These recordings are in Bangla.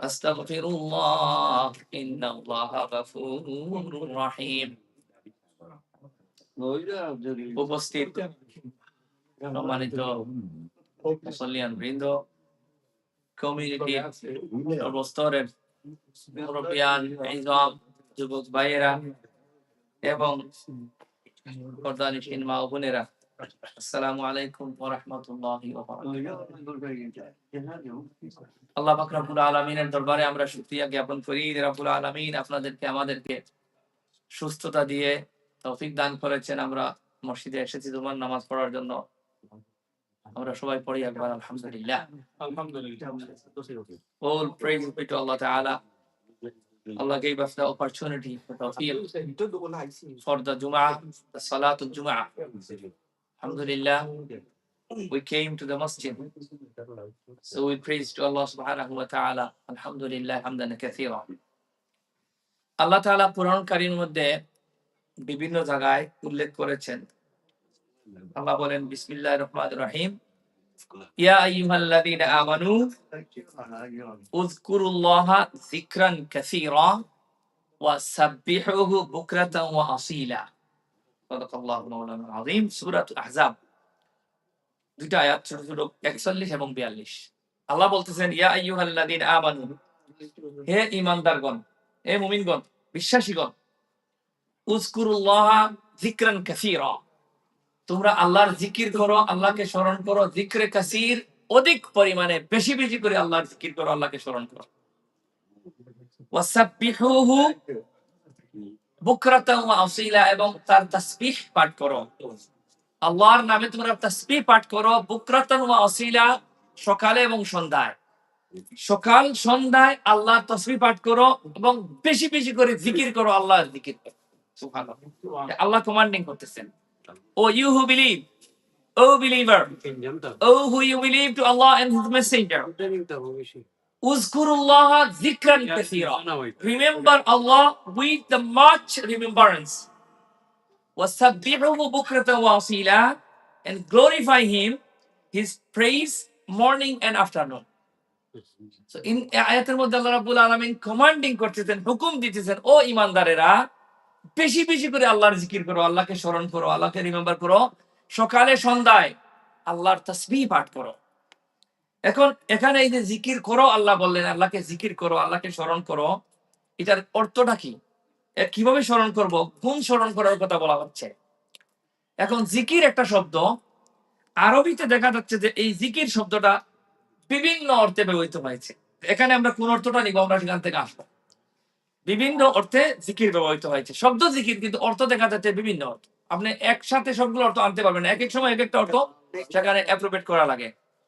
أستغفر الله إن الله غفور رحيم উপস্থিত সম্মানিত মুসলিয়ান বৃন্দ কমিউনিটি সর্বস্তরের মুরব্বিয়ান ইজম যুবক ভাইয়েরা এবং পর্দানিসীন মা ও বোনেরা আসসালামু আলাইকুম ওয়া রাহমাতুল্লাহি ওয়া বারাকাতুহু আল্লাহ পাক রব্বুল আলামিনের দরবারে আমরা শুকরিয়া জ্ঞাপন করি। রব্বুল আলামিন আপনাদেরকে আমাদেরকে সুস্থতা দিয়ে তৌফিক দান করেছেন। আমরা মসজিদে এসেছি তোমার নামাজ পড়ার জন্য। আমরা সবাই পড়ি একবার আলহামদুলিল্লাহ। all praise be to Allah Ta'ala Allah gave us the opportunity the tawfiq for the Jum'ah the Salatul Jum'ah Alhamdulillah, we came to the masjid. So we praise to Allah Subhanahu wa Ta'ala. Alhamdulillah, hamdan kathira. আল্লাহ তাআলা পুরাণ কারীর মধ্যে বিভিন্ন জায়গায় উল্লেখ করেছেন। আল্লাহ বলেন, বিসমিল্লাহির রহমানির রহিম। ইয়া আইয়ুহাল্লাযীনা আমানু, উযকুরুল্লাহা যিকরান কাসীরা ওয়া সাব্বিহুহু বুকরাতান ওয়া আসীলা। সাদাকাল্লাহু মাওলানা আহজাব। দুইটা আয়াত ছোট ছোট 41 এবং 42 আল্লাহ বলতেছেন আইয়ুহাল্লাযীনা আমানু, হে ঈমানদারগণ, হে মুমিনগণ, বিশ্বাসীগণ, উযকুরুল্লাহা যিকরান কাসীরা। তোমরা আল্লাহর জিকির করো, আল্লাহকে স্মরণ করো। জিক্রে কাসির অধিক পরিমাণে, বেশি বেশি করে আল্লাহর জিকির করো, আল্লাহকে স্মরণ করো। এবং তার তাসবিহ পাঠ করো আল্লাহর নামে তোমরা তাসবিহ পাঠ করো বুকরাতান ওয়া আসীলা সকালে এবং সন্ধ্যায়। সকাল সন্ধ্যায় আল্লাহ তসবিহ পাঠ করো এবং বেশি বেশি করে জিকির করো আল্লাহর জিকির। সুবহানাল্লাহ। আল্লাহ কমান্ডিং করতেছেন। O you who believe, O believer, O who you believe to Allah and His Messenger, Uzkurullah zikran kathira. Remember Allah with the much remembrance. Wasabbihuhu bukratan wa. And glorify Him, His praise morning and afternoon. So in আয়াতের মধ্যে আল্লাহ রাব্বুল আলামিন কমান্ডিং করতেছেন হুকুম দিতেছেন ও ইমানদারেরা বেশি বেশি করে আল্লাহর জিকির করো আল্লাহকে স্মরণ করো আল্লাহকে রিমেম্বার করো সকালে সন্ধ্যায় আল্লাহর তসবিহ পাঠ করো এখন এখানে এই যে জিকির করো, আল্লাহ বললেন, আল্লাহকে জিকির করো, আল্লাহকে স্মরণ করো, এটার অর্থটা কি? কীভাবে স্মরণ করব? কোন স্মরণ করার কথা বলা হচ্ছে? এখন জিকির একটা শব্দ। আরবিতে দেখা যাচ্ছে যে এই জিকির শব্দটা বিভিন্ন অর্থে ব্যবহৃত হয়েছে। এখানে আমরা কোন অর্থটা নিব? আমরা সেখান থেকে আসব। বিভিন্ন অর্থে জিকির ব্যবহৃত হয়েছে। শব্দ জিকির, কিন্তু অর্থ দেখা যাচ্ছে বিভিন্ন অর্থ। আপনি একসাথে সবগুলো অর্থ আনতে পারবেন এক এক সময় এক একটা অর্থ সেখানে অ্যাপ্রোপ্রিয়েট করা লাগে।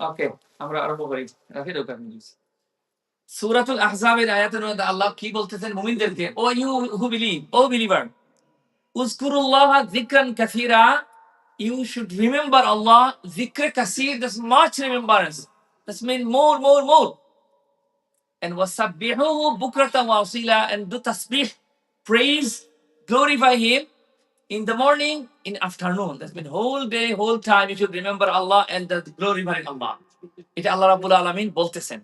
ওকে আমরা আরম্ভ করি রাখি দেবো আপনি প্লিজ সূরাতুল আহজাবের আয়াতের মধ্যে আল্লাহ কি বলতেছেন মুমিনদেরকে O you who believe O believer উযকুরুল্লাহ যিকরান কাসীরা you should remember Allah zikr kasir there's much remembrance that's mean more more more and wasabbihuhu bukratan wa asila and do tasbih praise glorify him in the morning, in afternoon. That's mean whole day, whole time you should remember Allah and the glorify Allah. এটা আল্লাহ রাবুল আলমিন বলতেছেন।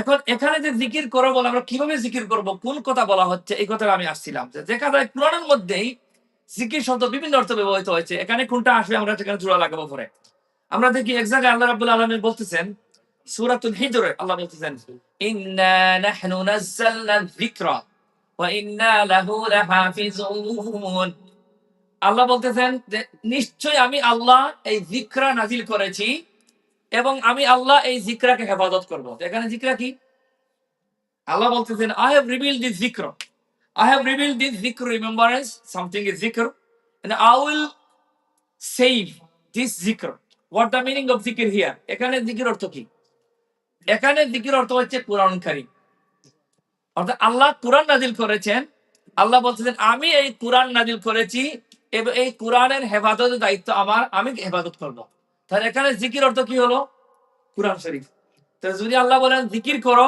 এখন এখানে যে জিকির করো বলে আমরা কীভাবে জিকির করব, কোন কথা বলা হচ্ছে, এই কথাটা আমি আসছিলাম। যে দেখা যায় মধ্যেই জিকির শব্দ বিভিন্ন অর্থ ব্যবহৃত হয়েছে। এখানে কোনটা আসবে, আমরা সেখানে জোড়া লাগাবো পরে। আমরা দেখি এক জায়গায় আল্লাহ রাবুল আলমিন বলতেছেন, সুরাতুল হিজরে, আল্লাহ বলতেছেন, ইন্না নাহনু নাযালনা ইন্না লাহু লাহাফিজুন। আল্লাহ বলতেছেন যে নিশ্চয় আমি আল্লাহ এই জিকরা নাজিল করেছি এবং আমি আল্লাহ এই জিকরাকে হেফাজত করব। এখানে জিকরা কি? আল্লাহ বলতেছেন আই হ্যাভ রিভিল দিস জিক্র আই হ্যাভ রিভিল দিস জিক্র রিমেম্বারেন্স সামথিং ইজ জিক্র and I will save this zikr. What the meaning of zikr? এখানে জিকির অর্থ কি? এখানে জিকির অর্থ হচ্ছে কোরআন কারীম। অর্থাৎ আল্লাহ কোরআন নাজিল করেছেন। আল্লাহ বলতেছেন, আমি এই কোরআন নাজিল করেছি এবং এই কোরআনের হেফাজতের দায়িত্ব আমার, আমি হেফাজত করব। তাহলে এখানে জিকির অর্থ কি হলো? কোরআন শরীফ। তো যদি আল্লাহ বলেন, জিকির করো,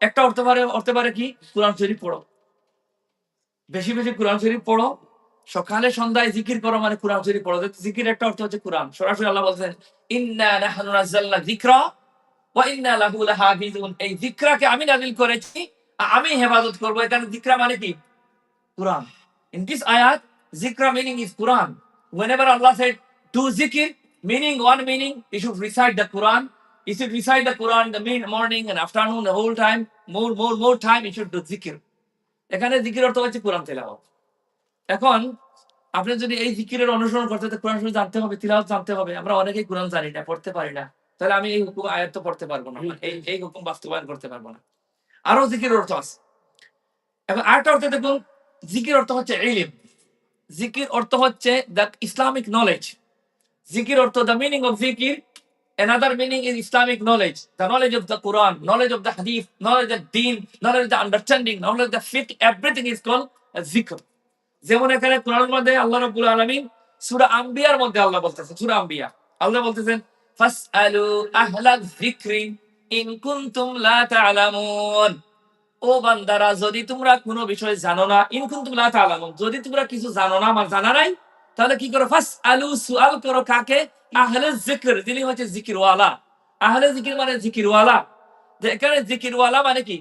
একটা অর্থ পারে অর্থ পারে কি? কোরআন শরীফ পড়ো। বেশি বেশি কোরআন শরীফ পড়ো। সকালে সন্ধ্যায় জিকির করো মানে কোরআন শরীফ পড়ো। জিকির একটা অর্থ হচ্ছে কোরআন। সরাসরি আল্লাহ বলছেন, ইন্না নাহনু এই যিকরাকে আমি নাজিল করেছি আমি হেফাজত করব। এখানে যিকরা মানে কি? কোরআন। ইন দিস আয়াত যিকরা meaning is Quran whenever Allah said, do zikr meaning, one meaning, you should recite the Quran. You should recite the Quran the mid morning and afternoon the whole time. More more more time you should do zikr এখানে জিকির অর্থ হচ্ছে কোরআন তেলাওয়াত। এখন, আপনি যদি এই জিকিরের অনুসরণ করতে তো কোরআন শরীফ জানতে হবে, তিলাওয়াত জানতে হবে, আমরা অনেকেই কোরআন জানি না, পড়তে পারি না। তাহলে আমি এই হুকুম, আয়াত তো পড়তে পারব না। এই এই হুকুম বাস্তবায়ন করতে পারব না। আরও জিকির অর্থ আছে। এখন আরেকটা অর্থ দেখুন জিকির অর্থ হচ্ছে ইলিম। জিকির অর্থ হচ্ছে দ্য ইসলামিক নলেজ জিকির অর্থ দ্য মিনিং অফ জিকির another meaning is Islamic knowledge the knowledge of the Quran knowledge of the হাদিফ knowledge the দিন knowledge the understanding knowledge the ফিক এভরিথিং ইজ কল জিকির যেমন এখানে কোরআন মধ্যে আল্লাহ রব্বুল আলমিন সুরা আম্বিয়ার মধ্যে আল্লাহ বলতেছে সুরা আম্বিয়া। আল্লাহ বলতেছেন, ফাসআলু আহলাল জিকরি ইন কুনতুম লা তাআলামুন। ও বান্দারা, যদি তোমরা কোনো বিষয় জানো না, ইন কুনতুম লা তা'লামুন, যদি তোমরা কিছু জানো না, আমার জানা নাই, তাহলে কি করো? ফাসআলু সুআল করো কাকে? আহলে জিকির যিনি হচ্ছে জিকিরওয়ালা আহলে জিকির মানে জিকিরওয়ালা এখানে জিকিরওয়ালা মানে কি?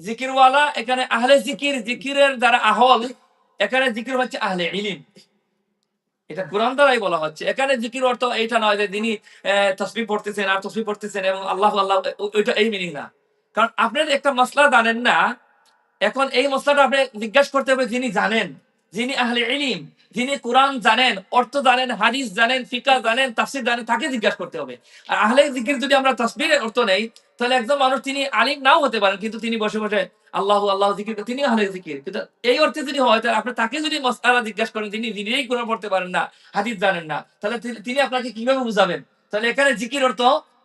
জিকিরওয়ালা এখানে আহলে জিকির জিকিরের দ্বারা আহল, এখানে জিকির হচ্ছে আহলে ইলিম। এটা কোরআন দ্বারাই বলা হচ্ছে। এখানে জিকির অর্থ এটা নয় যে তিনি তসবি পড়তেছেন, আর তসবি পড়তেছেন এবং আল্লাহ আল্লাহ ওইটা এই মিনিং না। কারণ আপনি একটা মশলা জানেন না, এখন এই মশলাটা আপনি জিজ্ঞাসা করতে হবে যিনি জানেন। যিনি আহলে ইলিম, যিনি কোরআন জানেন, অর্থ জানেন, হাদিস জানেন, ফিকা জানেন, তাফসির জানেন, তাকে জিজ্ঞাসা করতে হবে। আর আহলে জিকির যদি আমরা তসবিরের অর্থ নেই, তাহলে একজন মানুষ তিনি আলিম নাও হতে পারেন, কিন্তু তিনি বসে বসে আল্লাহ আল্লাহ জিকির তিনি আহলে জিকির। কিন্তু এই অর্থে যদি হয়, তাহলে আপনি তাকে যদি মশলা জিজ্ঞাসা করেন তিনি নিজেই কোরআন পড়তে পারেন না, হাদিস জানেন না, তাহলে তিনি আপনাকে কীভাবে বুঝাবেন? তাহলে এখানে জিকির অর্থ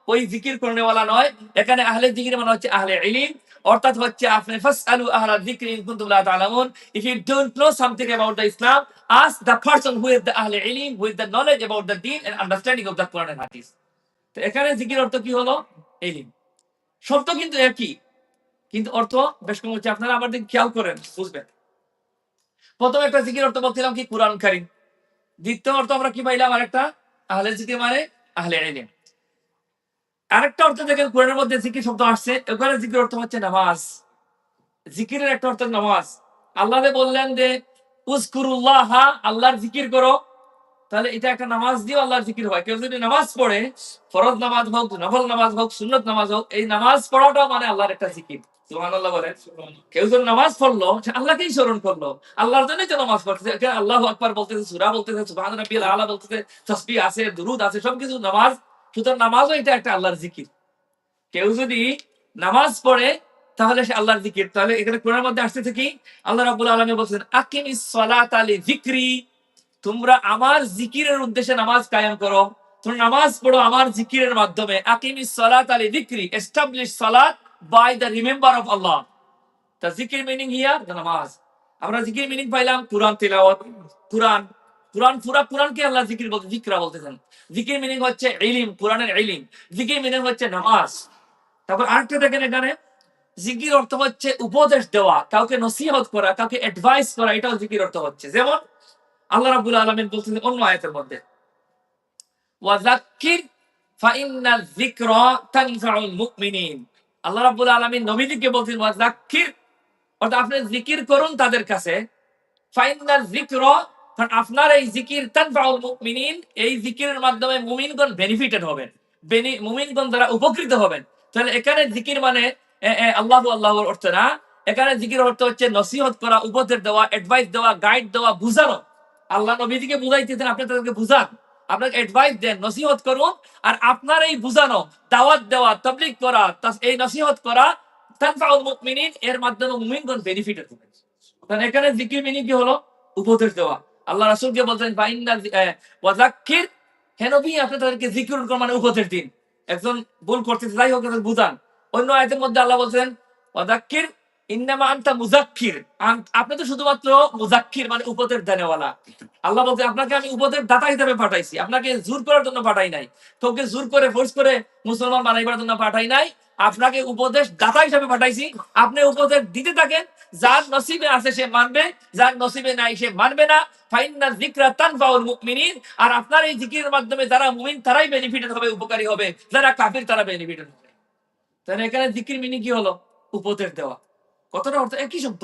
ওই জিকির করনেওয়ালা নয়। এখানে আহলে জিকির মানে হচ্ছে আহলে ইলিম। অর্থাৎ হচ্ছে আপনি ফাসআলু আহলা যিকরি ইন কুনতুম লা তা'লামুন। If you don't know something about the islam, ask the person who is the ahle ilim, who is the knowledge about the deen and understanding of the quran and hadith. তো এখানে জিকির অর্থ কি হলো? ইলিম। শব্দ কিন্তু একই। কিন্তু অর্থ বেশ কম হচ্ছে। আপনারা আমার দিন খেয়াল করেন, বুঝবেন। প্রথম একটা জিকির অর্থ বলছিলাম কি? কোরআন কারিম। দ্বিতীয় অর্থ আমরা কি পাইলাম? আরেকটা, আহলে জিকির মানে আহলে ইলিম। আরেকটা অর্থ দেখেন কোরআনের মধ্যে জিকির শব্দ আসছে। ওখানে জিকির অর্থ হচ্ছে নামাজ। জিকিরের একটা অর্থ নামাজ। আল্লাহ বললেন যে উজকুরুল্লাহ আল্লাহর জিকির করো। তাহলে এটা একটা নামাজ দিয়ে আল্লাহর জিকির হয়। কেউ যদি নামাজ পড়ে, ফরজ নামাজ হোক, নফল নামাজ হোক, সুন্নত নামাজ হোক, এই নামাজ পড়াটাও মানে আল্লাহর একটা জিকির। সুবহানাল্লাহ বলে কেউ যদি নামাজ পড়ল আল্লাহকেই স্মরণ করল। আল্লাহর জন্যই তো নামাজ পড়তেছে। আল্লাহ আকবার বলতেছে, সূরা বলতেছে রাব্বিয়াল আলা বলতেছে, তাসবিহ আছে, দুরুদ আছে, সবকিছু নামাজ সুতরাং নামাজও এটা একটা আল্লাহর জিকির। কেউ যদি নামাজ পড়ে, তাহলে সে আল্লাহর জিকির। তাহলে এখানে কোরআনের মধ্যে আসতে কি? আল্লাহ রাব্বুল আলামিন বলছেন, আকিমিস সালাতা লিযিকরি। তোমরা আমার জিকিরের উদ্দেশ্যে নামাজ কায়েম করো। তোমরা নামাজ পড়ো আমার জিকিরের মাধ্যমে। আকিম আকিমিস সালাতা লিযিকরি। এস্টাবলিশ সালাত by the remember of Allah the জিকির মিনিং হিয়ার নামাজ? আমরা জিকির মিনিং পাইলাম, কোরআন তিলাওয়াত, কোরআন। কোরআন পুরা, কোরআনকে আল্লাহ জিকির বলতে জিকরা বলতেছেন। জিকির মিনিং হচ্ছে ইলিম, কোরআনের ইলিম। জিকির মিনিং হচ্ছে নামাজ। তারপর আরেকটা দেখেন এখানে, জিকির অর্থ হচ্ছে উপদেশ দেওয়া, কাউকে নসিহত করা, কাউকে অ্যাডভাইস করা, এটাও জিকির অর্থ হচ্ছে। যেমন, আল্লাহ রাব্বুল আলামিন বলছেন অন্য আয়াতের মধ্যে ওয়াজাক্কির ফাইন্না যিকরা তানফাউল মুমিনিন। আল্লাহ রাব্বুল আলামিন নবীজিকে বলছেন ওয়াজাক্কির অর্থাৎ আপনি জিকির করুন তাদের কাছে ফাইন্না যিকরা আপনার এই জিকির তানফাউল মুমিনিন, এই জিকিরের মাধ্যমে মুমিনগণ বেনিফিটেড হবেন। বেনি- মুমিনগণ দ্বারা উপকৃত হবেন। তাহলে এখানে জিকির মানে আল্লাহ আল্লাহর অর্থ না, এখানে জিকির অর্থ হচ্ছে নসিহত করা, উপদেশ দেওয়া অ্যাডভাইস দেওয়া গাইড দেওয়া, বুঝানো। আল্লাহ নবীজিকে বুঝাইতেছেন, আপনি তাদেরকে বুঝান। আপনাকে অ্যাডভাইস দেন, নসিহত করুন, আর আপনার এই বুঝানো, দাওয়াত দেওয়া, তাবলিগ করা এই নসিহত করা, তানফাউল মুমিনিন, এর মাধ্যমে মুমিনগণ বেনিফিটেড হবেন। এখানে জিকির মিনিং কি হলো? উপদেশ দেওয়া। আল্লাহ রাসূলকে বলছেন ওয়াজাক্কির হে আপনি তাদেরকে জিকির মানে উপদেশ দিন। একজন ভুল করতেছে, যাই হোক বুঝান। অন্য আয়াতের মধ্যে আল্লাহ বলছেন ওয়াজাক্কির ইন্নামা আনতা মুজাক্কির আপনি তো শুধুমাত্র মুজাক্কির মানে উপদেশ দেনেওয়ালা। আল্লাহ বলছে, আপনাকে আমি উপদেশ দাতা হিসেবে পাঠাইছি, আপনাকে জোর করার জন্য পাঠাই নাই। তোকে জোর করে ফোর্স করে মুসলমান বানাইবার জন্য পাঠাই নাই। আপনাকে উপদেশ দাতা হিসেবে পাঠাইছি। আপনি উপদেশ দিতে থাকেন যার নসিবে আছে সে মানবে, যার নসিবে নাই সে মানবে না। ফাইন্না যিকরা তানফাউল মুকমিনিন আর আপনার এই জিকির মাধ্যমে যারা মুমিন, তারাই বেনিফিটেড হবে, উপকারী হবে। যারা কাফির, তারা বেনিফিটেড হবে। তাহলে এখানে জিকির মিনি কি হলো? উপদেশ দেওয়া। কতটা অর্থ একই শব্দ।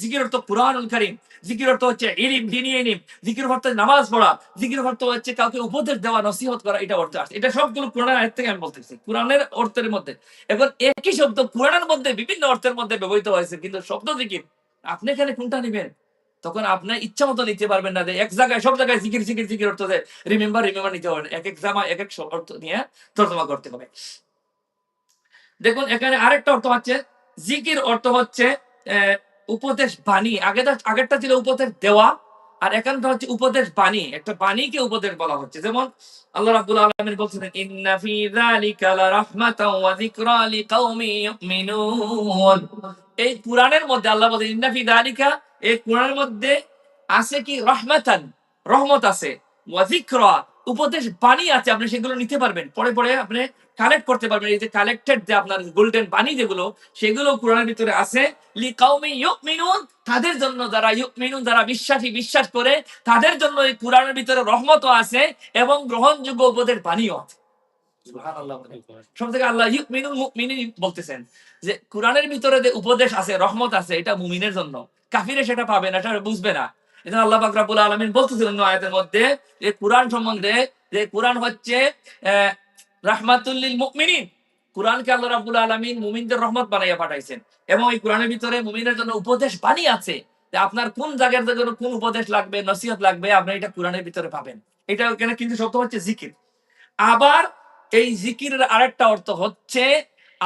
জিকির অর্থ কুরআনুল কারীম জিকির অর্থ হচ্ছে ইলম, দিনী ইলম জিকির অর্থ নামাজ পড়া জিকির অর্থ হচ্ছে কাউকে উপদেশ দেওয়া, নসিহত করা, এটা অর্থ আছে। এটা সবগুলো কোরআনের আয়াত থেকে আমি বলতেছি, কোরআনের অর্থের মধ্যে। এখন একই শব্দ কোরআনের মধ্যে বিভিন্ন অর্থের মধ্যে ব্যবহৃত হয়েছে, কিন্তু শব্দ জিকির, আপনি এখানে কোনটা নেবেন? তখন আপনার ইচ্ছা মতো নিতে পারবেন না যে এক জায়গায়, সব জায়গায় জিকির জিকির জিকির অর্থ যে রিমেম্বার রিমেম্বার নিতে হবে না। এক এক জামা, এক এক অর্থ নিয়ে তর্জমা করতে হবে। দেখুন, এখানে আরেকটা অর্থ হচ্ছে জিকির অর্থ হচ্ছে উপদেশ বাণী। আগে আগেরটা ছিল উপদেশ দেওয়া, আর এখানটা হচ্ছে উপদেশ বাণী। একটা বাণীকে উপদেশ বলা হচ্ছে। যেমন আল্লাহ রাব্বুল আলামিন বলছেন এই কোরআনের মধ্যে আল্লাহ বলেন, ইন্না ফি যালিকা, এই কোরআনের মধ্যে আছে কি? রহমাতান, রহমত আছে। উপদেশ বাণী আছে, আপনি সেগুলো নিতে পারবেন। পরে পরে আপনি কালেক্ট করতে পারবেন। এই যে কালেক্টেড যে আপনার গোল্ডেন বাণী যেগুলো, সেগুলো কোরআনের ভিতরে আছে। লি কাউমি ইউমিনুন, তাদের জন্য যারা ইউমিনুন, যারা বিশ্বাসী, বিশ্বাস করে, তাদের জন্য এই কোরআনের ভিতরে রহমতও আছে এবং গ্রহণযোগ্য উপদেশ বাণীও আছে। সব থেকে আল্লাহ ইউমিনুন মুমিনিন বলতেছেন যে, কোরআনের ভিতরে যে উপদেশ আছে, রহমত আছে, এটা মুমিনের জন্য। কাফিরে সেটা পাবে না, সেটা বুঝবে না। এজন্য আল্লাহ পাক রব্বুল আলামিন বলতেছেন অন্য আয়াতের মধ্যে যে কোরআন সম্বন্ধে, যে কোরআন হচ্ছে রাহমাতুল্লিল কোরআনকে আল্লাহ রাব্বুল আলামিন মুমিনদের রহমত বানাইয়া পাঠাইছেন। এবং এই কোরআনের ভিতরে মুমিনের জন্য উপদেশ বাণী আছে যে আপনার কোন জায়গার জন্য কোন উপদেশ লাগবে, নসিহত লাগবে, আপনি এটা কোরআনের ভিতরে পাবেন। এটা এখানে কিন্তু শব্দ হচ্ছে জিকির। আবার এই জিকিরের আরেকটা অর্থ হচ্ছে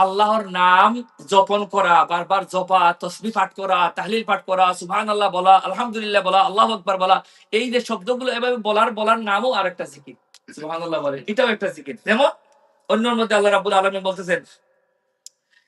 আল্লাহর নাম জপন করা, বারবার জপা, তসবি পাঠ করা, তাহলিল পাঠ করা সুহান আল্লাহ বলা, আলহামদুলিল্লাহ বলা, আল্লাহ আকবার বলা, এই যে শব্দগুলো এভাবে বলার বলার নামও আর একটা জিকির। সুহান আল্লাহ বলে এটাও একটা জিকির। যেমন অন্যর মধ্যে আল্লাহ রাবুল আলমী বলতেছেন,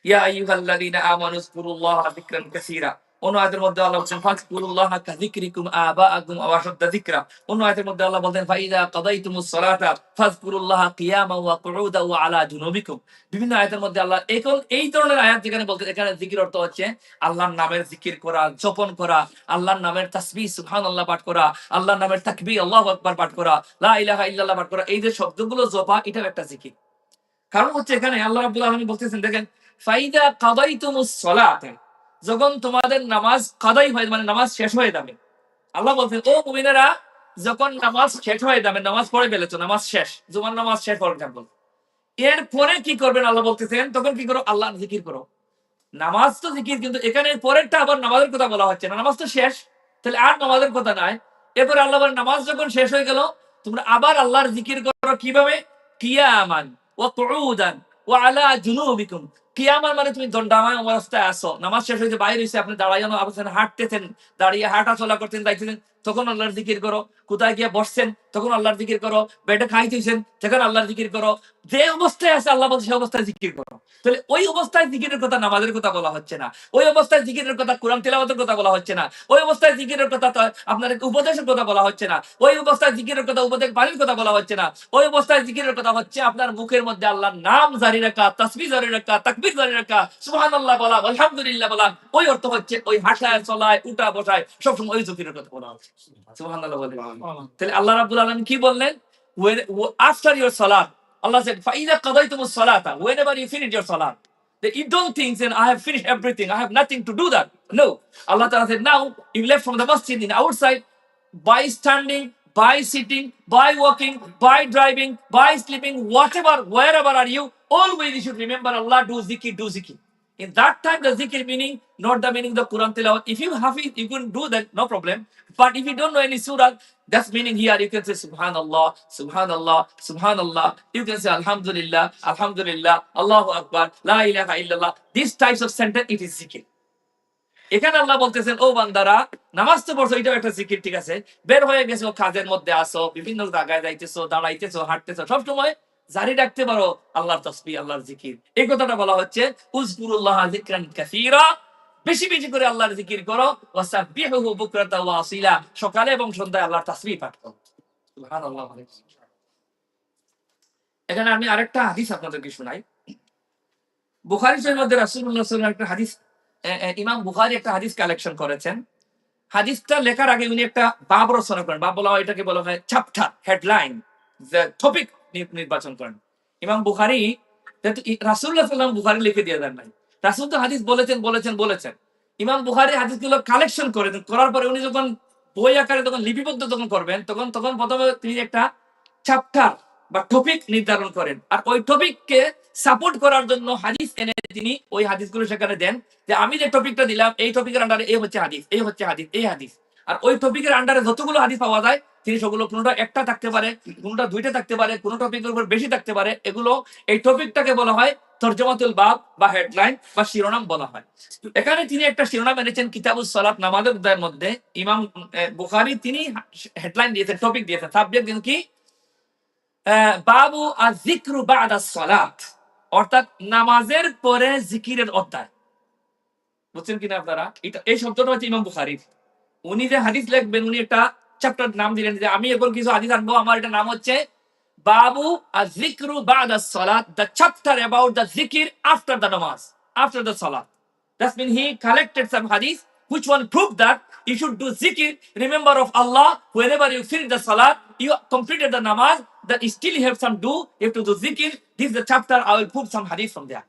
ইয়া আইয়ুহাল্লাযীনা আমানু যকুরুল্লাহা যিকরান কাসীরা। অন্য আয়াতের মধ্যে আল্লাহ বলছেন ফাযকুরুল্লাহা কাযিকরিকুম আবাআকুম আও আশাদ্দা যিকরা। অন্য আয়াতের মধ্যে আল্লাহ বলতেন ফাইদা কাদাইতুমুস সালাতা ফাযকুরুল্লাহা কিয়ামা ওয়া কুউদা ওয়া আলা জুনুবিকুম। বিভিন্ন আয়াতের মধ্যে আল্লাহ এখন এই ধরনের আয়াত যেখানে বলতে এখানে জিকির অর্থ হচ্ছে আল্লাহর নামের জিকির করা, জপন করা, আল্লাহর নামের তাসবিহ, সুবহানাল্লাহ পাঠ করা, আল্লাহর নামের তাকবীর, আল্লাহু আকবার পাঠ করা, লা ইলাহা ইল্লাল্লাহ পাঠ করা, এই যে শব্দগুলো জপা, এটাও একটা জিকির কারণ হচ্ছে এখানে আল্লাহ রাব্বুল আলামিন বলতেছেন, দেখেন, ফাইদা কাদাইতুমুস সালাতা। যখন তোমাদের নামাজ কাদাই হয় মানে নামাজ শেষ হয়ে যাবে। আল্লাহ বলছেন ও মুমিনেরা, যখন নামাজ শেষ হয়ে যাবে, নামাজ পড়ে ফেলেছো, নামাজ শেষ, জুমার নামাজ শেষ ফর এক্সাম্পল এরপরে কি করবেন আল্লাহ বলতেছেন? তখন কি করো? আল্লাহর জিকির করো। নামাজ তো জিকির, কিন্তু এখানে পরেরটা আবার নামাজের কথা বলা হচ্ছে না। নামাজ তো শেষ, তাহলে আর নামাজের কথা নাই। এরপরে আল্লাহ নামাজ যখন শেষ হয়ে গেল, তোমরা আবার আল্লাহর জিকির করো কীভাবে? কিয়ামান ও কুউদান ও আলা জুনুবিকুম। কিয়ামান মানে তুমি দণ্ডামায় অবস্থায় আসো নামাজ শেষ হয়েছে বাইরে এসে আপনি দাঁড়াইয়া অবস্থানে হাঁটতেছেন, দাঁড়িয়ে হাঁটা চলা করতেন যাইতেছেন তখন আল্লাহর জিকির করো। কোথায় গিয়ে বসছেন, তখন আল্লাহর জিকির করো। বেডে খাইতেছেন তখন আল্লাহর জিকির করো। যে অবস্থায় আছে, আল্লাহ বলছে সে অবস্থায় জিকির করো। তাহলে ওই অবস্থায় জিকিরের কথা নামাজের কথা বলা হচ্ছে না। ওই অবস্থায় জিকিরের কথা কোরআন তেলাওয়াতের কথা বলা হচ্ছে না। ওই অবস্থায় জিকিরের কথা আপনার উপদেশের কথা বলা হচ্ছে না। ওই অবস্থায় জিকিরের কথা উপদেশ বাণীর কথা বলা হচ্ছে না। ওই অবস্থায় জিকিরের কথা হচ্ছে আপনার মুখের মধ্যে আল্লাহর নাম জারি রাখা, তসবি জারি রাখা তকবির ধরে রাখা সুহান আল্লাহ বলা আলহামদুলিল্লাহ বলা ওই অর্থ হচ্ছে ওই হাসায় চলায় উঠা বসায় সবসময় ওই জকিরের কথা বলা হচ্ছে সুহান আল্লাহ বলে তাহলে আল্লাহ রাবুল আলম কি বললেন after your salat Allah said ফাইদা কাদাইতুমুস সালাতা whenever you finish your salat that you don't think then I have finished everything I have nothing to do that no Allah Ta'ala said now you left from the masjid in outside by standing by sitting, by walking, by driving, by sleeping, whatever, wherever are you, always you should remember Allah, do zikr, do zikr. In that time, the zikr meaning, not the meaning the Quran tilawat. If you have it, you can do that, no problem. But if you don't know any surah, that's meaning here you can say Subhanallah, Subhanallah, Subhanallah. You can say Alhamdulillah, Alhamdulillah, Allahu Akbar, La ilaha illallah. These types of sentence, it is zikr. এখানে আল্লাহ বলতেছেন, ও বান্দারা, নামাজ তো পড়ছো, এটাও একটা জিকির, ঠিক আছে? বের হয়ে গেছো, কাজের মধ্যে আসো বিভিন্ন জায়গায় যাইতেছো, দাঁড়াইতেছো, হাঁটতেছো সবসময় জারি রাখতে পারো আল্লাহর তসবি আল্লাহর জিকির। এই কথাটা বলা হচ্ছে, উজকুরুল্লাহ কাসীরা। বেশি বেশি করে আল্লাহর জিকির করো, ওয়াসাব্বিহুহু বুকরাতা ওয়া আসিলা। সকালে এবং সন্ধ্যায় আল্লাহর তাসবিহ পাঠ করো। সুবহানাল্লাহ এখানে আমি আরেকটা হাদিস আপনাদেরকে শোনাই। বুখারী শরীফের মধ্যে রাসূলুল্লাহ একটা হাদিস ইমাম বুখারী একটা হাদিস কালেকশন করেছেন। হাদিসটা লেখার আগে উনি একটা বাব রচনা করেন। বাব বলা এটাকে বলা হয় চ্যাপ্টার হেডলাইন টপিক নির্বাচন করেন। ইমাম ই- রাসূলুল্লাহ সাল্লাম বুখারী লিখে দিয়ে দেন নাই রাসূল তো হাদিস বলেছেন বলেছেন বলেছেন। ইমাম বুখারী হাদিসগুলো কালেকশন করেন। করার পরে উনি যখন বই আকারে যখন লিপিবদ্ধ যখন করবেন, তখন তখন প্রথমে তিনি একটা চ্যাপ্টার বা টপিক নির্ধারণ করেন। আর ওই টপিককে সাপোর্ট করার জন্য হাদিস এনে তিনি ওই হাদিসগুলো সেখানে দেন যে আমি যে টপিকটা দিলাম, এই টপিকের আন্ডারে এই হচ্ছে হাদিস, এই হচ্ছে হাদিস, এই হাদিস। আর ওই টপিকের আন্ডারে যতগুলো হাদিস পাওয়া যায়, তিনি সেগুলো কোনোটা একটা থাকতে পারে, কোনোটা দুইটা থাকতে পারে, কোনো টপিকের উপর বেশি থাকতে পারে, এগুলো এই টপিকটাকে বলা হয় তর্জমাতুল বাব বা হেডলাইন বা শিরোনাম বলা হয়। এখানে তিনি একটা শিরোনাম এনেছেন, কিতাবুস সালাত, নামাজের মধ্যে। ইমাম বুখারী তিনি হেডলাইন দিয়েছেন, টপিক দিয়েছেন। সাবজেক্ট কিন্তু কি? বাবু আর জিক্রু বাদা সালাত। অর্থাৎ নামাজের পরে জিকিরের অধ্যায়। বুঝছেন কিনা আপনারা? এটা এই শব্দটা হচ্ছে ইমাম বুখারীর উনি যে হাদিস লিখবেন উনি একটা চ্যাপ্টার নাম দিলেন যে আমি এখন কিছু হাদিস আনব আমার এটা নাম হচ্ছে বাবু জিক্রু বাদা সালাত দ্য চ্যাপ্টার অ্যাবাউট দ্য জিকির আফটার দ্য নামাজ আফটার দ্য সালাত That's mean he collected some hadith which one proved that you should do zikr, remember of Allah whenever you finish the salat, you completed the namaz, that you still have some do, you have to do zikr. This is the chapter, I will put some hadith from there.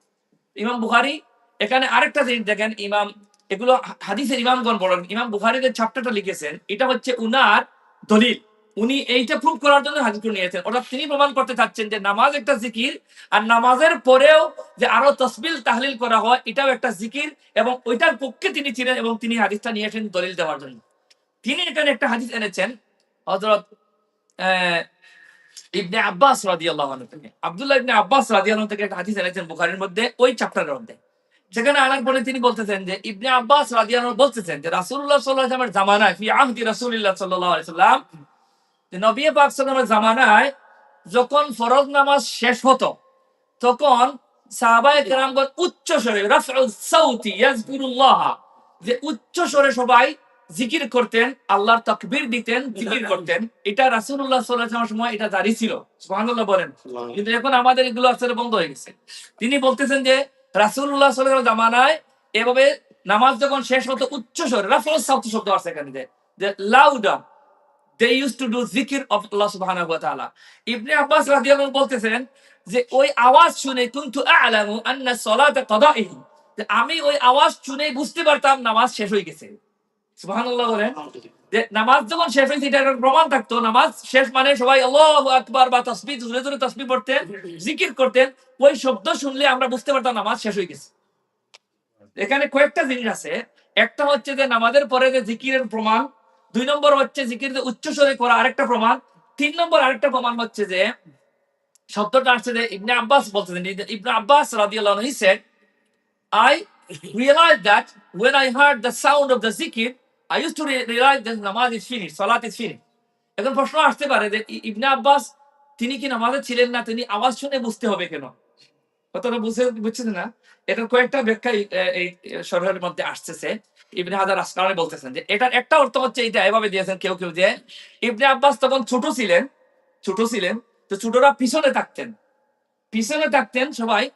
ইমাম বুখারি এখানে আরেকটা জিনিস দেখেন ইমাম এগুলো হাদিসের ইমামগণ বলেন ইমাম বুখারি যে চ্যাপ্টারটা লিখেছেন এটা হচ্ছে উনার দলিল উনি এইটা প্রুভ করার জন্য হাদিসগুলো নিয়েছেন অর্থাৎ তিনি প্রমাণ করতে চাচ্ছেন যে নামাজ একটা জিকির আর নামাজের পরেও যে আরও তসবিল তাহলিল করা হয় এটাও একটা জিকির এবং ওইটার পক্ষে তিনি ছিলেন এবং তিনি হাদিসটা নিয়েছেন দলিল দেওয়ার জন্য তিনি এখানে একটা হাদিস এনেছেন হযরত আহ, ইবনে আব্বাস রাদিয়াল্লাহু আনহু থেকে। আব্দুল্লাহ ইবনে আব্বাস রাদিয়াল্লাহু আনহু থেকে একটা হাদিস এনেছেন বুখারীর মধ্যে, ওই চ্যাপ্টারের মধ্যে। সেখানে আনার পরে তিনি বলতেছেন যে, ইবনে আব্বাস রাদিয়াল্লাহু আনহু বলতেছেন যে, রাসূলুল্লাহ সাল্লাল্লাহু আলাইহি জামানায়, ফি আহদি রাসূলিল্লাহ সাল্লাল্লাহু আলাইহি সাল্লাম যে নবী পাক সাল্লাল্লাহু জামানায় যখন ফরজ নামাজ শেষ হতো, তখন সাহাবায়ে কেরামগণ উচ্চ স্বরে রাফউ সাউতি ইয়াজকুরুল্লাহ, যে উচ্চ স্বরে সবাই জিকির করতেন আল্লাহর তাকবীর দিতেন জিকির করতেন। এটা আলাইহি ওয়াসাল্লামের সময় এটা জারি ছিল। সুবহানাল্লাহ বলেন। কিন্তু এখন আমাদের এগুলো আসলে বন্ধ হয়ে গেছে। তিনি বলতেছেন যে রাসূলুল্লাহ সাল্লাল্লাহু আলাইহি জামানায় এভাবে নামাজ যখন শেষ হতো উচ্চ স্বরে রাফউ সাউতি শব্দ আছে এখানে যে louder they used to do zikr of Allah subhanahu wa ta'ala. Ibn Abbas রাদিয়াল্লাহু বলতেছেন যে ওই আওয়াজ শুনে কুনতু আ'লামু আন্না সালাতা কাদাইহি আমি ওই আওয়াজ শুনে বুঝতে পারতাম নামাজ শেষ হয়ে গেছে। সুবহানাল্লাহ বলেন। যে নামাজ যখন শেষ হয়েছে এটা একটা প্রমাণ থাকতো। নামাজ শেষ মানে সবাই আল্লাহু আকবার বা তাসবিহ জোরে জোরে তাসবিহ পড়তেন জিকির করতেন। ওই শব্দ শুনলে আমরা বুঝতে পারতাম নামাজ শেষ হয়ে গেছে। এখানে কয়েকটা জিনিস আছে। একটা হচ্ছে যে নামাজের পরে যে জিকিরের প্রমাণ দুই নম্বর হচ্ছে জিকির যে উচ্চ স্বরে করা আরেকটা প্রমাণ তিন নম্বর আরেকটা প্রমাণ হচ্ছে যে শব্দটা আসছে যে ইবনে আব্বাস বলতেছেন ইবনে আব্বাস রাদিয়াল্লাহু আনহু he said I realized that when I heard the sound of the zikir Used to re- realize that namaz is finished, salat is finished. এখন প্রশ্ন আসতে পারে যে ইবনে আব্বাস, তিনি কি নামাজে ছিলেন না? তিনি আওয়াজ শুনে বুঝতে হবে কেন? কথাটা বুঝে, বুঝছেন না? এটার কয়েকটা ব্যাখ্যা এই- শরহের মধ্যে আসতেছে। ইবনে হাজার আসকালানি বলতেছেন যে, এটার একটা অর্থ হচ্ছে এটা এভাবে দিয়েছেন কেউ কেউ যে, ইবনে আব্বাস তখন ছোট ছিলেন ছোট ছিলেন, তো ছোটরা পিছনে থাকতেন। পিছনে থাকতেন সবাই,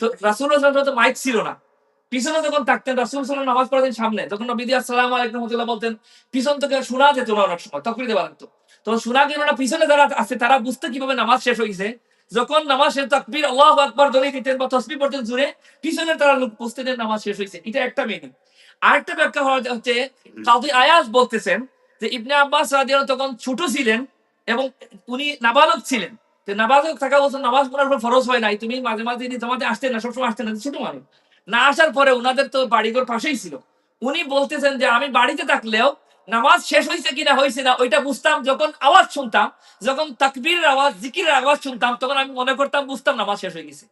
তো রাসুল মাইক ছিল না। পিছনে যখন থাকতেন, রাসুল সাল্লাম নামাজ পড়তেন সামনে, তখন নবীদি আসসালাম আলাইকুম রহমতুল্লাহ বলতেন, পিছন থেকে শোনা যেত না অনেক সময় তকরি দেওয়া লাগতো। তো শোনা গেল না পিছনে যারা আছে, তারা বুঝতে কীভাবে নামাজ শেষ হয়েছে যখন নামাজ শেষ তাকবীর আল্লাহু আকবার ধ্বনি দিতেন বা তসবিহ পড়তেন জুড়ে, পিছনে তারা লোক উপস্থিতের নামাজ শেষ হয়েছে এটা একটা মিনিং আরেকটা ব্যাখ্যা হওয়া হচ্ছে কাউদি আয়াস বলতেছেন যে ইবনে আব্বাস রাদিয়াল্লাহু তখন ছোট ছিলেন এবং উনি নাবালক ছিলেন। নাবালক থাকা বছর নামাজ পড়ার পর ফরজ হয় নাই। তুমি মাঝে মাঝে জামাতে আসতেন না, সবসময় আসতেন না, ছোট মানুষ। না আসার পরে উনাদের তো বাড়িঘর পাশেই ছিল। উনি বলতেছেন যে, আমি বাড়িতে থাকলেও নামাজ শেষ হয়েছে কিনা হয়েছে না, ওইটা বুঝতাম যখন আওয়াজ শুনতাম, যখন তাকবীরের আওয়াজ, জিকিরের আওয়াজ শুনতাম, তখন আমি মনে করতাম বুঝতাম নামাজ শেষ হয়ে গেছে।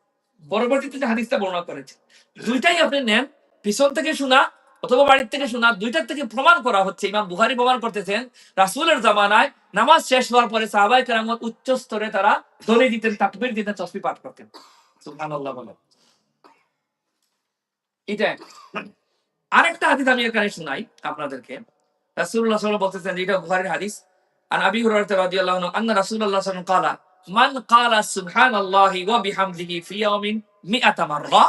পরবর্তীতে হাদিসটা বর্ণনা করেছে, দুইটাই আপনি নেন, পিছন থেকে শোনা অথবা বাড়ির থেকে শোনা, দুইটার থেকে প্রমাণ করা হচ্ছে। ইমাম বুহারি প্রমাণ করতেছেন, রাসূলের জামানায় নামাজ শেষ হওয়ার পরে সাহাবাই উচ্চ স্তরে তারা ধ্বনি দিতেন, তাকবীর দিতেন তসবি পাঠ করতেন। সুবহানাল্লাহ বলে এটা আরেকটা হাদিস আমি এখানে শোনাই আপনাদেরকে রাসূলুল্লাহ সাল্লাল্লাহু আলাইহি বলতেছেন এটা বুখারীর হাদিস আন আবি হুরায়রা রাদিয়াল্লাহু আনহু আন্না রাসূলুল্লাহ সাল্লাল্লাহু আলাইহি ওয়াসাল্লাম মান ক্বালা সুবহানাল্লাহি ওয়া বিহামদিহি ফি ইয়াউমিন মিআতা মাররা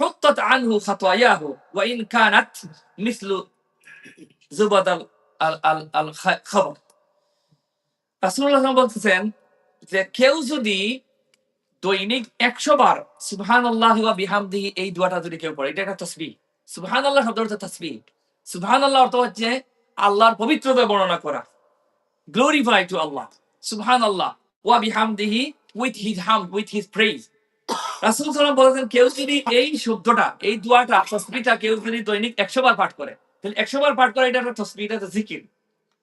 حطت عنه خطاياه وإن كانت مثل زبد ال- ال- ال- الخبر রাসূলুল্লাহ সাল্লাল্লাহু আলাইহি ওয়াসাল্লাম বলতেছেন যে কেউ যদি দৈনিক একশো বার সুবহান আল্লাহ এই দোয়াটা যদি কেউ পড়ে, এটা একটা তসবি সুবহান আল্লাহ শব্দ হচ্ছে তসবি সুবহান আল্লাহ অর্থ হচ্ছে আল্লাহর পবিত্রতা বর্ণনা করা। গ্লোরিফাই টু আল্লাহ সুবহান আল্লাহ ওয়া উইথ হিজ হাম উইথ হিজ প্রেজ রাসূল সাল্লাল্লাহু বলেছেন, কেউ যদি এই শব্দটা, এই দোয়াটা তসবিটা কেউ যদি দৈনিক একশো বার পাঠ করে, তাহলে একশো বার পাঠ করে এটা একটা এটা জিকির।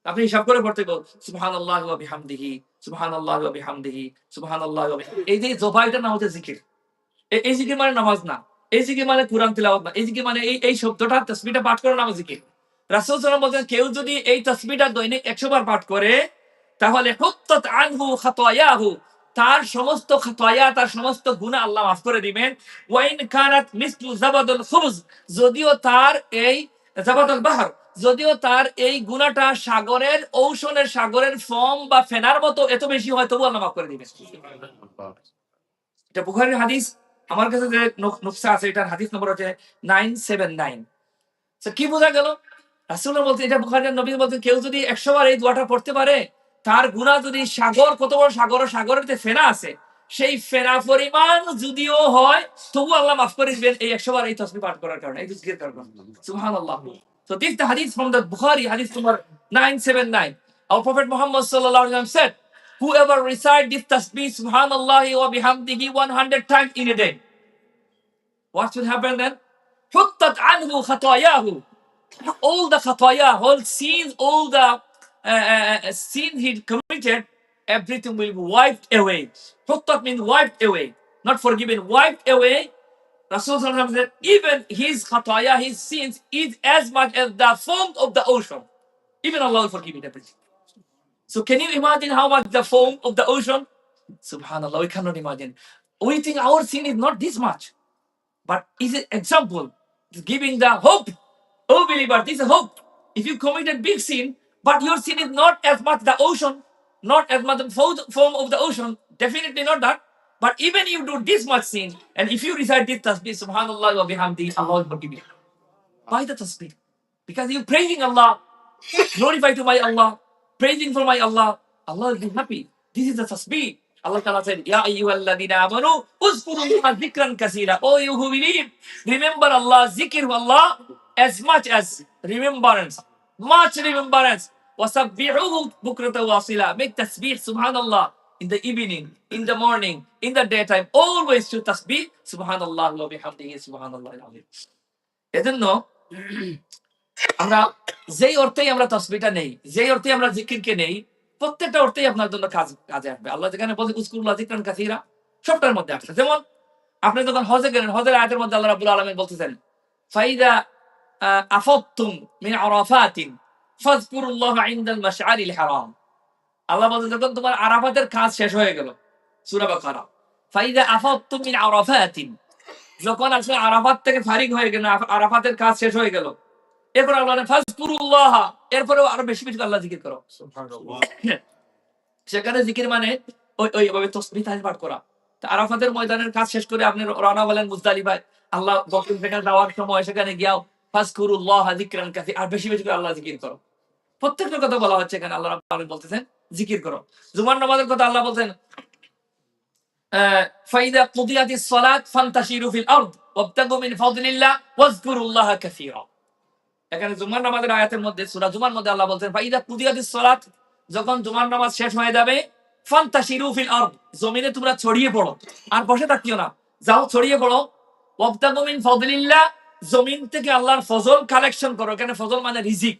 আপনি হিসাব করে পড়তে গো, সুবহানাল্লাহ ওয়া বিহামদিহি, সুবহানাল্লাহ ওয়া বিহামদিহি, সুবহানাল্লাহ ওয়া বিহামদিহি। এই যে এটা নাম হচ্ছে জিকির। এই জিকির মানে নামাজ না। এই জিকির মানে কুরআন তিলাওয়াত না। এই জিকির মানে এই এই শব্দটা তাসবিহটা পাঠ করে নাম জিকির। রাসূল আলাইহি বলছেন, কেউ যদি এই তাসবিহটা দৈনিক 100 বার পাঠ করে, তাহলে হুত্তাত আনহু খাতায়াহু। তার সমস্ত খাতায়া, তার সমস্ত গুণা আল্লাহ মাফ করে দিবেন। ওয়াইন কানাত মিসলু জাবাদুল খুবজ। যদিও তার এই জাবাদুল বাহর যদিও তার এই গুণাটা সাগরের ঔষণের সাগরের ফর্ম বা ফেনার মতো এত বেশি হয়, তবু আল্লাহ মাফ করে দিবেন। এটা বুখারীর হাদিস। আমার কাছে যে নুক- নুকসা আছে, এটার হাদিস নম্বর হচ্ছে নাইন সেভেন নাইন। কি বোঝা গেল? বলতে, এটা বুখারীর কেউ যদি একশো বার এই দোয়াটা পড়তে পারে, তার গুণা যদি সাগর, কত বড় সাগর সাগরের যে ফেনা আছে, সেই ফেনা পরিমাণ যদিও হয়, তবু আল্লাহ মাফ করে দিবেন এই একশো বার এই পাঠ করার কারণে, এই কারণে। সুবহানাল্লাহ। So this the hadith from the Bukhari, hadith number 979. Our Prophet Muhammad said, whoever recite this tasbih subhanallah wa bihamdihi 100 times in a day. What will happen then? Huttat anhu khatayahu. All the khataya, all sins, all the uh, uh, uh, sins he committed, everything will be wiped away. Huttat means wiped away, not forgiven, wiped away. Rasul Sallallahu Alaihi Wasallam said, even his khataya, his sins, is as much as the foam of the ocean. Even Allah will forgive it everything. So can you imagine how much the foam of the ocean? Subhanallah, we cannot imagine. We think our sin is not this much. But is an example, it's giving the hope. Oh believer, this is hope. If you committed big sin, but your sin is not as much the ocean, not as much the foam of the ocean, definitely not that. But even you do this much sin, and if you recite this tasbih, subhanallah wa bihamdi, Allah will forgive you. Why the tasbih? Because you're praising Allah, glorify to my Allah, praising for my Allah, Allah will be happy. This is the tasbih. Allah Ta'ala said, Ya ayyuhalladhina amanu, uzkurullaha dhikran kasira. Oh, you who believe, remember Allah, zikr of Allah, as much as remembrance, much remembrance. وَسَبِّحُوهُ بُكْرَةً وَأَصِيلًا. Make tasbih, subhanallah, in the evening, in the morning, in the daytime, always to tasbih, subhanallah, bihamdihi, subhanallah. এজন্য আমরা যেই অর্থেই আমরা তসবিটা নেই যেই অর্থে আমরা জিকিরকে নেই প্রত্যেকটা অর্থেই আপনার জন্য কাজ কাজে আসবে। আল্লাহ যেখানে বলছে উসকুল্লাহ জিকরান কাসীরা সবটার মধ্যে আসছে। যেমন আপনি যখন হজে গেলেন হজের আয়াতের মধ্যে আল্লাহ রাব্বুল আলামিন বলতেছেন ফাইদা আফাদতুম মিন আরাফাতিন ফাযকুরুল্লাহ ইনদাল মাশআরিল হারাম। আল্লাহ বলছেন যখন তোমার আরাফাতের কাজ শেষ হয়ে গেল সূরা বাকারা ফাইদা আফাদতুম মিন আরাফাতিন। যখন আসলে আরাফাত থেকে ফারিক হয়ে গেল আরাফাতের কাজ শেষ হয়ে গেল এরপর আল্লাহ ফাজকুরুল্লাহ। এরপরেও আরও বেশি বেশি করে আল্লাহ জিকির করো। সেখানে জিকির মানে ওই ওইভাবে তসবিহ তাহলিল পাঠ করা। তা আরাফাতের ময়দানের কাজ শেষ করে আপনি রওনা বলেন মুজদালিফায় আল্লাহ বকরিম সেখানে যাওয়ার সময় সেখানে গিয়াও ফাজকুরুল্লাহ যিকরান কাসি আর বেশি বেশি করে আল্লাহ জিকির করো। প্রত্যেকটা কথা বলা হচ্ছে এখানে আল্লাহ রাব্বুল আলামিন বলতেছেন জিকির করো। জুমার নামাজের কথা আল্লাহ বলছেন ফাইদা নামাজ শেষ হয়ে যাবে জমিনে তোমরা ছড়িয়ে পড়ো, আর বসে থাকিও না। যাও ছড়িয়ে পড়ো। ওয়াবতাগু মিন জমিন থেকে আল্লাহর ফজল কালেকশন করো। এখানে ফজল মানে রিজিক,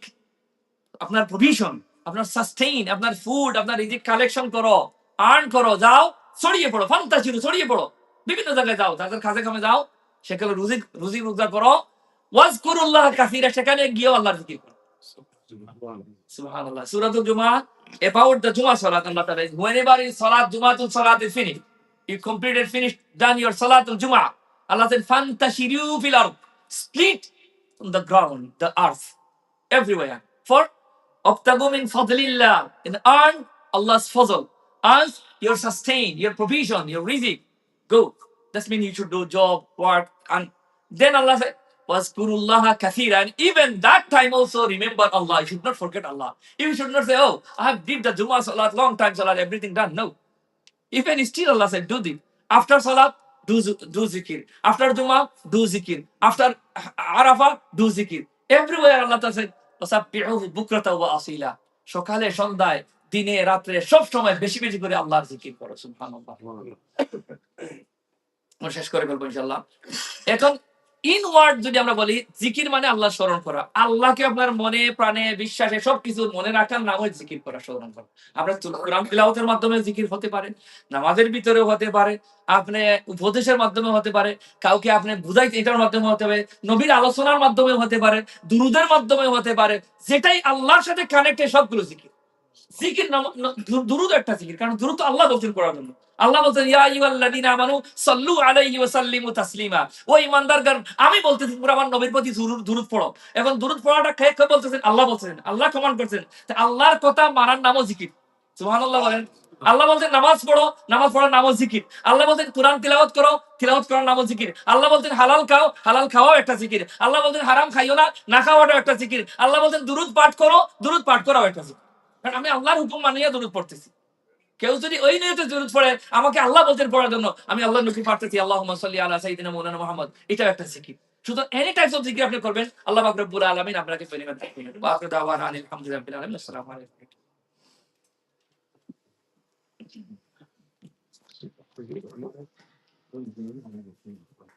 আপনার প্রভিশন আপনার সাস্টেইন আপনার ফুড আপনার রিজিক কালেকশন করো আর্ন করো যাও ছড়িয়ে পড়ো ফান্তাশিরু ছড়িয়ে পড়ো বিভিন্ন জায়গায় যাও তাদের কাজে কামে যাও সেখানে রুজি রুজি রোজগার করো ওয়াজকুরুল্লাহ কাসীরা সেখানে গিয়েও আল্লাহর জিকির করো Subhanallah. Surah Al-Jumu'ah about the Jumu'ah Salat Allah Ta'ala. Whenever is Salat, Jumu'atul Salat is finished. You completed, finished, done your Salatul Jumu'ah. Allah said, Fantashiru fil ard. Split on the ground, the earth, everywhere. For Abtagu min fadlillah. And earn Allah's fazl. Earn your sustain, your provision, your rizq. Go. That means you should do job, work, and then Allah said, Wazkurullaha kathira. And even that time also remember Allah. You should not forget Allah. You should not say, Oh, I have did the Jummah Salat, long time Salat, everything done. No. Even still Allah said, do this. After Salat, do, do zikir. After Jummah, do zikir. After Arafah, do zikir. Everywhere Allah said, সকালে সন্ধ্যায় দিনে রাত্রে সব সময় বেশি বেশি করে আল্লাহর জিকির করো সুলতান শেষ করে বলব ইনশাল্লাহ এখন ইনওয়ার্ড যদি আমরা বলি, জিকির মানে আল্লাহ স্মরণ করা। আল্লাহকে আপনার মনে, প্রাণে, বিশ্বাসে সবকিছু মনে রাখার নাম হচ্ছে জিকির করা, স্মরণ করা। আপনার কোরআন তিলাওয়াতের মাধ্যমে জিকির হতে পারে, নামাজের ভিতরেও হতে পারে, আপনি উপদেশের মাধ্যমে হতে পারে, কাউকে আপনি বুঝাইতে এটার মাধ্যমে হতে পারে, নবীর আলোচনার মাধ্যমে হতে পারে, দুরুদের মাধ্যমে হতে পারে, যেটাই আল্লাহর সাথে কানেক্টেড সবগুলো জিকির। জিকির দুরুদ একটা জিকির, কারণ দুরুদ আল্লাহ বলছেন করার জন্য। আল্লাহ বলছেন, ইয়া আমানু সাল্লু আলাইহি ওয়া সাল্লিমু তাসলিমা। ও আমি বলতেছি, তোমরা আমার নবীর প্রতি দুরুদ দুরুদ পড়ো। এখন দুরুদ পড়াটা কে কে বলতেছেন? আল্লাহ বলতেছেন। আল্লাহ কমান্ড করছেন। আল্লাহর কথা মানার নামও জিকির। সুবহানাল্লাহ বলেন। আল্লাহ বলতেন নামাজ পড়ো, নামাজ পড়ার নামও জিকির। আল্লাহ বলতেন কোরআন তিলাওয়াত করো, তিলাওয়াত করার নামও জিকির। আল্লাহ বলতেন হালাল খাও, হালাল খাওয়াও একটা জিকির। আল্লাহ বলতেন হারাম খাইও না না খাওয়াটাও একটা জিকির। আল্লাহ বলতেন দুরুদ পাঠ করো, দুরুদ পাঠ করাও একটা জিকির। কারণ আমি আল্লাহর হুকুম মানিয়ে দরুদ পড়তেছি। কেউ যদি ওই নিয়তে দরুদ পড়ে, আমাকে আল্লাহ বলতেন পড়ার জন্য আমি আল্লাহ নবী পাঠতেছি আল্লাহ সাল্লি আলা সাইদিনা মৌলানা মোহাম্মদ। এটাও একটা জিকির। শুধু এনি টাইপস অফ জিকির আপনি করবেন, আল্লাহ পাক রব্বুল আলামিন আপনাকে পরিমাণ ওয়া আখিরু দাওয়ানা